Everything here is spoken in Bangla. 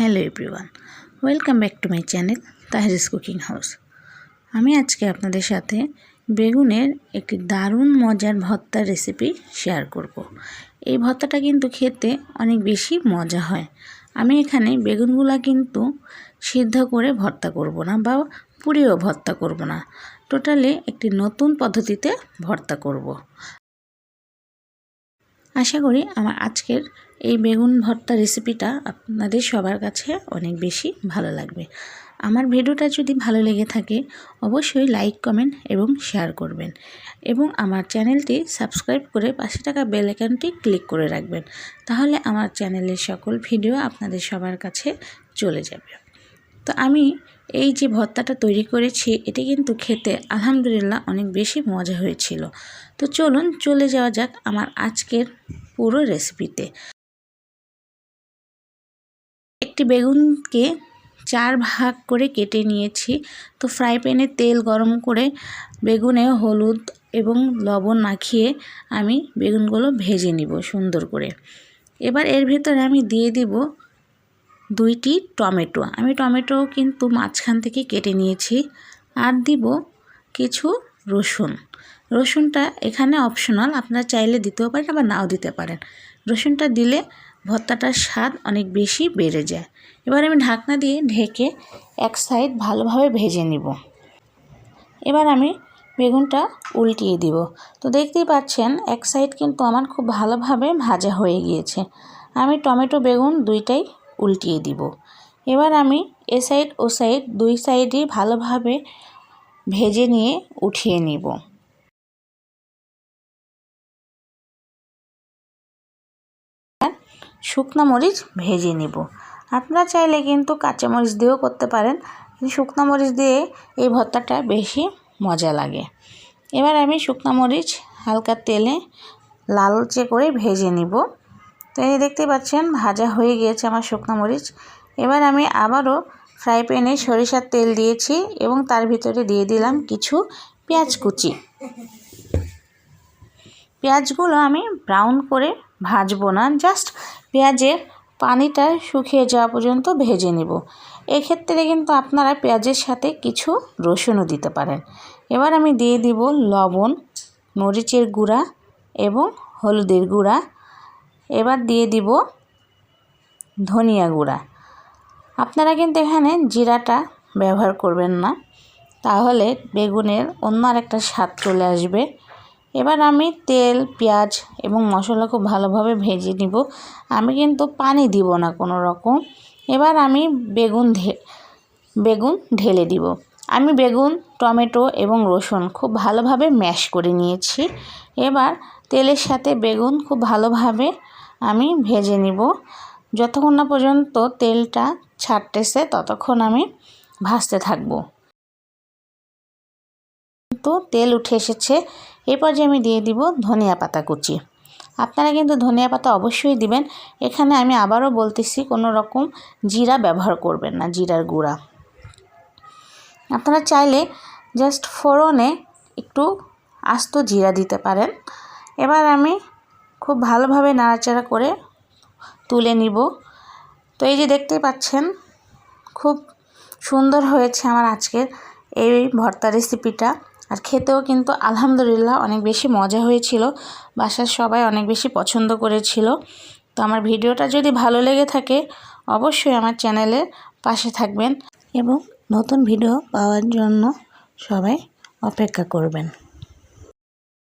Hello everyone, welcome back to my channel Tahris cooking house আমি আজকে আপনাদের সাথে বেগুনের একটি দারুণ মজার ভর্তার রেসিপি শেয়ার করব। এই ভর্তাটা কিন্তু খেতে অনেক বেশি মজা হয় আমি এখানে বেগুনগুলা কিন্তু সিদ্ধ করে ভর্তা করব না বা পুড়িয়েও ভর্তা করব না টোটালি একটি নতুন পদ্ধতিতে ভর্তা করব। আশা করি আমার আজকের এই বেগুন ভর্তা রেসিপিটা আপনাদের সবার কাছে অনেক বেশি ভালো লাগবে। আমার ভিডিওটা যদি ভালো লেগে থাকে, অবশ্যই লাইক কমেন্ট এবং শেয়ার করবেন এবং আমার চ্যানেলটি সাবস্ক্রাইব করে পাশে থাকা বেল আইকনটি ক্লিক করে রাখবেন। তাহলে আমার চ্যানেলের সকল ভিডিও আপনাদের সবার কাছে চলে যাবে। তো আমি এই যে ভর্তাটা তৈরি করেছি, এটি কিন্তু খেতে আলহামদুলিল্লাহ অনেক বেশি মজা হয়েছিল। তো চলুন চলে যাওয়া যাক আমার আজকের পুরো রেসিপিতে। একটি বেগুনকে চার ভাগ করে কেটে নিয়েছি। তো ফ্রাই প্যানে তেল গরম করে বেগুনে হলুদ এবং লবণ মাখিয়ে আমি বেগুনগুলো ভেজে নিব সুন্দর করে। এবার এর ভেতরে আমি দিয়ে দিব দুইটি টমেটো। আমি টমেটো কিন্তু মাঝখান থেকে কেটে নিয়েছি আর দিব কিছু রসুন। রসুনটা এখানে অপশনাল আপনারা চাইলে দিতেও পারেন আবার নাও দিতে পারেন। রসুনটা দিলে ভর্তাটার স্বাদ অনেক বেশি বেড়ে যায়। এবার আমি ঢাকনা দিয়ে ঢেকে এক সাইড ভালোভাবে ভেজে নিব। এবার আমি বেগুনটা উল্টিয়ে দিব। তো দেখতেই পাচ্ছেন, এক সাইড কিন্তু আমার খুব ভালোভাবে ভাজা হয়ে গিয়েছে। আমি টমেটো, বেগুন দুইটাই উল্টিয়ে দিব। এবার আমি এ সাইড ও সাইড দুই সাইডই ভালোভাবে ভেজে নিয়ে উঠিয়ে নিব। শুকনো মরিচ ভেজে নিব। আপনারা চাইলে কিন্তু কাঁচামরিচ দিয়েও করতে পারেন। শুকনো মরিচ দিয়ে এই ভর্তাটা বেশি মজা লাগে। এবার আমি শুকনো মরিচ হালকা তেলে লালচে করে ভেজে নিব। তো এই দেখতে পাচ্ছেন, ভাজা হয়ে গিয়েছে আমার শুকনো মরিচ। এবার আমি আবারও ফ্রাই প্যানে সরিষার তেল দিয়েছি এবং তার ভিতরে দিয়ে দিলাম কিছু পেঁয়াজ কুচি। পেঁয়াজগুলো আমি ব্রাউন করে ভাজবো না, জাস্ট পেঁয়াজের পানিটা শুকিয়ে যাওয়া পর্যন্ত ভেজে নেব। এক্ষেত্রে কিন্তু আপনারা পেঁয়াজের সাথে কিছু রসুনও দিতে পারেন। এবার আমি দিয়ে দিব লবণ, মরিচের গুঁড়া এবং হলুদের গুঁড়া। এবার দিয়ে দিব ধনিয়া গুঁড়া। আপনারা কিন্তু এখানে জিরাটা ব্যবহার করবেন না। তাহলে বেগুনের অন্য আরেকটা স্বাদ চলে আসবে। এবার আমি তেল, পেঁয়াজ এবং মশলা খুব ভালোভাবে ভেজে নিব। আমি কিন্তু পানি দিব না কোনো রকম। এবার আমি বেগুন বেগুন ঢেলে দিব। আমি বেগুন, টমেটো এবং রসুন খুব ভালোভাবে ম্যাশ করে নিয়েছি। এবার তেলের সাথে বেগুন খুব ভালোভাবে আমি ভেজে নিব। যতক্ষণ না পর্যন্ত তেলটা ছাড়তেছে, ততক্ষণ আমি ভাজতে থাকব। তো তেল উঠে এসেছে। এরপর যে আমি দিয়ে দিব ধনিয়া পাতা কুচি। আপনারা কিন্তু ধনিয়া পাতা অবশ্যই দিবেন। এখানে আমি আবারও বলতেছি, কোনো রকম জিরা ব্যবহার করবেন না, জিরার গুঁড়া। আপনারা চাইলে জাস্ট ফোড়নে একটু আস্ত জিরা দিতে পারেন। এবার আমি খুব ভালোভাবে নাড়াচাড়া করে তুলে নিব। তো এই যে দেখতে পাচ্ছেন, খুব সুন্দর হয়েছে আমার আজকের এই ভর্তা রেসিপিটা। আর খেতেও কিন্তু আলহামদুলিল্লাহ অনেক বেশি মজা হয়েছিল, বাসার সবাই অনেক বেশি পছন্দ করেছিল। তো আমার ভিডিওটা যদি ভালো লেগে থাকে, অবশ্যই আমার চ্যানেলের পাশে থাকবেন এবং নতুন ভিডিও পাওয়ার জন্য সবাই অপেক্ষা করবেন।